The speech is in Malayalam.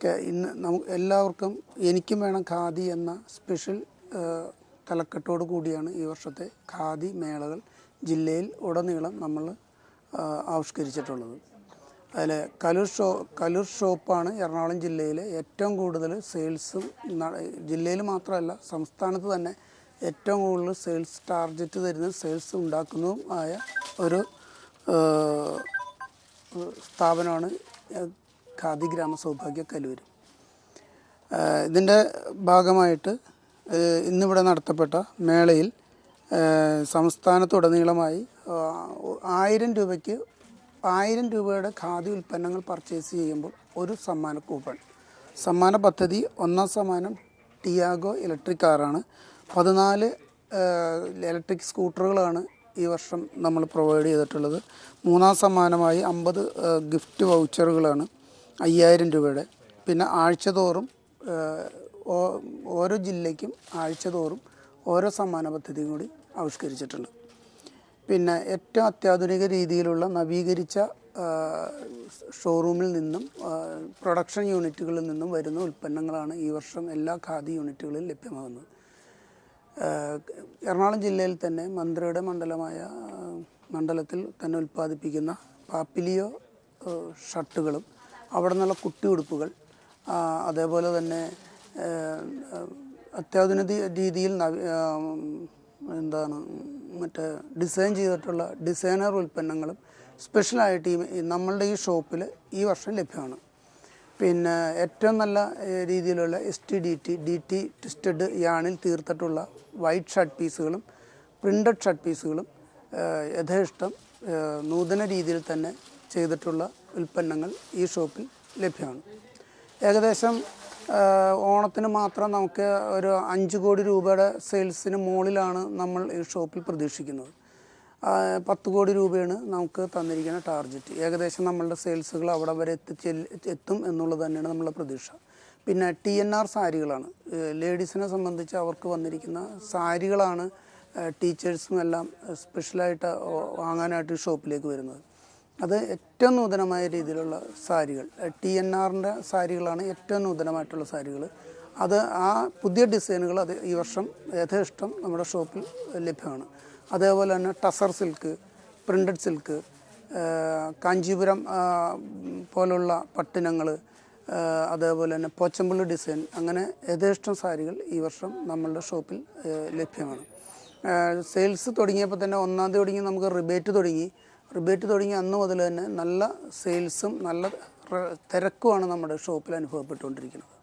ഇന്ന് നമുക്ക് എല്ലാവർക്കും എനിക്കും വേണം ഖാദി എന്ന സ്പെഷ്യൽ തലക്കെട്ടോട് കൂടിയാണ് ഈ വർഷത്തെ ഖാദി മേളകൾ ജില്ലയിൽ ഉടനീളം നമ്മൾ ആവിഷ്കരിച്ചിട്ടുള്ളത്. അതിൽ കലൂർ ഷോ കലൂർ ഷോപ്പാണ് എറണാകുളം ജില്ലയിലെ ഏറ്റവും കൂടുതൽ സെയിൽസും ജില്ലയിൽ മാത്രമല്ല സംസ്ഥാനത്ത് തന്നെ ഏറ്റവും കൂടുതൽ സെയിൽസ് ടാർഗറ്റ് തരുന്ന സെയിൽസ് ഉണ്ടാക്കുന്നതും ആയ ഒരു സ്ഥാപനമാണ് ഖാദി ഗ്രാമ സൗഭാഗ്യ കലൂരും ഇതിന്റെ ഭാഗമായിട്ട് ഇന്നിവിടെ നടത്തപ്പെട്ട മേളയിൽ സംസ്ഥാനത്തുടനീളമായി ആയിരം രൂപയ്ക്ക് ആയിരം രൂപയുടെ ഖാദി ഉൽപ്പന്നങ്ങൾ പർച്ചേസ് ചെയ്യുമ്പോൾ ഒരു സമ്മാന കൂപ്പൺ. സമ്മാന പദ്ധതി ഒന്നാം സമ്മാനം ടിയാഗോ ഇലക്ട്രിക് കാറാണ്. പതിനാല് ഇലക്ട്രിക് സ്കൂട്ടറുകളാണ് ഈ വർഷം നമ്മൾ പ്രൊവൈഡ് ചെയ്തിട്ടുള്ളത്. മൂന്നാം സമ്മാനമായി അമ്പത് ഗിഫ്റ്റ് വൗച്ചറുകളാണ് അയ്യായിരം രൂപയുടെ. പിന്നെ ആഴ്ചതോറും ഓരോ ജില്ലയ്ക്കും ആഴ്ചതോറും ഓരോ സമ്മാന പദ്ധതിയും കൂടി ആവിഷ്കരിച്ചിട്ടുണ്ട്. പിന്നെ ഏറ്റവും അത്യാധുനിക രീതിയിലുള്ള നവീകരിച്ച ഷോറൂമിൽ നിന്നും പ്രൊഡക്ഷൻ യൂണിറ്റുകളിൽ നിന്നും വരുന്ന ഉൽപ്പന്നങ്ങളാണ് ഈ വർഷം എല്ലാ ഖാദി യൂണിറ്റുകളിലും ലഭ്യമാകുന്നത്. എറണാകുളം ജില്ലയിൽ തന്നെ മന്ത്രിയുടെ മണ്ഡലമായ മണ്ഡലത്തിൽ തന്നെ ഉൽപ്പാദിപ്പിക്കുന്ന പാപ്പിലിയോ ഷർട്ടുകളും അവിടെ നിന്നുള്ള കുട്ടി ഉടുപ്പുകൾ അതേപോലെ തന്നെ അത്യാധുനിക രീതിയിൽ എന്താണ് മറ്റേ ഡിസൈൻ ചെയ്തിട്ടുള്ള ഡിസൈനർ ഉൽപ്പന്നങ്ങളും സ്പെഷ്യലായിട്ട് ഈ നമ്മളുടെ ഈ ഷോപ്പിൽ ഈ വർഷം ലഭ്യമാണ്. പിന്നെ ഏറ്റവും നല്ല രീതിയിലുള്ള S T D T D T twisted യാണിൽ തീർത്തിട്ടുള്ള വൈറ്റ് ഷർട്ട് പീസുകളും പ്രിന്റഡ് ഷർട്ട് പീസുകളും യഥേഷ്ടം നൂതന രീതിയിൽ തന്നെ ചെയ്തിട്ടുള്ള ഉൽപ്പന്നങ്ങൾ ഈ ഷോപ്പിൽ ലഭ്യമാണ്. ഏകദേശം ഓണത്തിന് മാത്രം നമുക്ക് ഒരു അഞ്ച് കോടി രൂപയുടെ സെയിൽസിന് മുകളിലാണ് നമ്മൾ ഈ ഷോപ്പിൽ പ്രതീക്ഷിക്കുന്നത്. പത്ത് കോടി രൂപയാണ് നമുക്ക് തന്നിരിക്കുന്ന ടാർഗറ്റ് ഏകദേശം നമ്മളുടെ സെയിൽസുകൾ അവിടെ വരെ എത്തിച്ചെ എത്തും എന്നുള്ളത് തന്നെയാണ് നമ്മളുടെ പ്രതീക്ഷ. പിന്നെ ടി എൻ ആർ സാരികളാണ്. ലേഡീസിനെ സംബന്ധിച്ച് അവർക്ക് വന്നിരിക്കുന്ന സാരികളാണ് ടീച്ചേഴ്സും എല്ലാം സ്പെഷ്യലായിട്ട് വാങ്ങാനായിട്ട് ഷോപ്പിലേക്ക് വരുന്നത്. അത് ഏറ്റവും നൂതനമായ രീതിയിലുള്ള സാരികൾ ടി എൻ ആറിന്റെ സാരികളാണ് ഏറ്റവും നൂതനമായിട്ടുള്ള സാരികൾ. അത് ആ പുതിയ ഡിസൈനുകൾ അത് ഈ വർഷം യഥേഷ്ടം നമ്മുടെ ഷോപ്പിൽ ലഭ്യമാണ്. അതേപോലെ തന്നെ tussar silk printed silk Kanchipuram പോലുള്ള പട്ടിനങ്ങൾ അതേപോലെ തന്നെ പോച്ചമ്പള്ളി ഡിസൈൻ അങ്ങനെ യഥേഷ്ടം സാരികൾ ഈ വർഷം നമ്മളുടെ ഷോപ്പിൽ ലഭ്യമാണ്. സെയിൽസ് തുടങ്ങിയപ്പോൾ തന്നെ ഒന്നാം തീയതി തുടങ്ങി നമുക്ക് റിബേറ്റ് തുടങ്ങി. റിബേറ്റ് തുടങ്ങി അന്ന് മുതൽ തന്നെ നല്ല സെയിൽസും നല്ല തിരക്കുമാണ് നമ്മുടെ ഷോപ്പിൽ അനുഭവപ്പെട്ടുകൊണ്ടിരിക്കുന്നത്.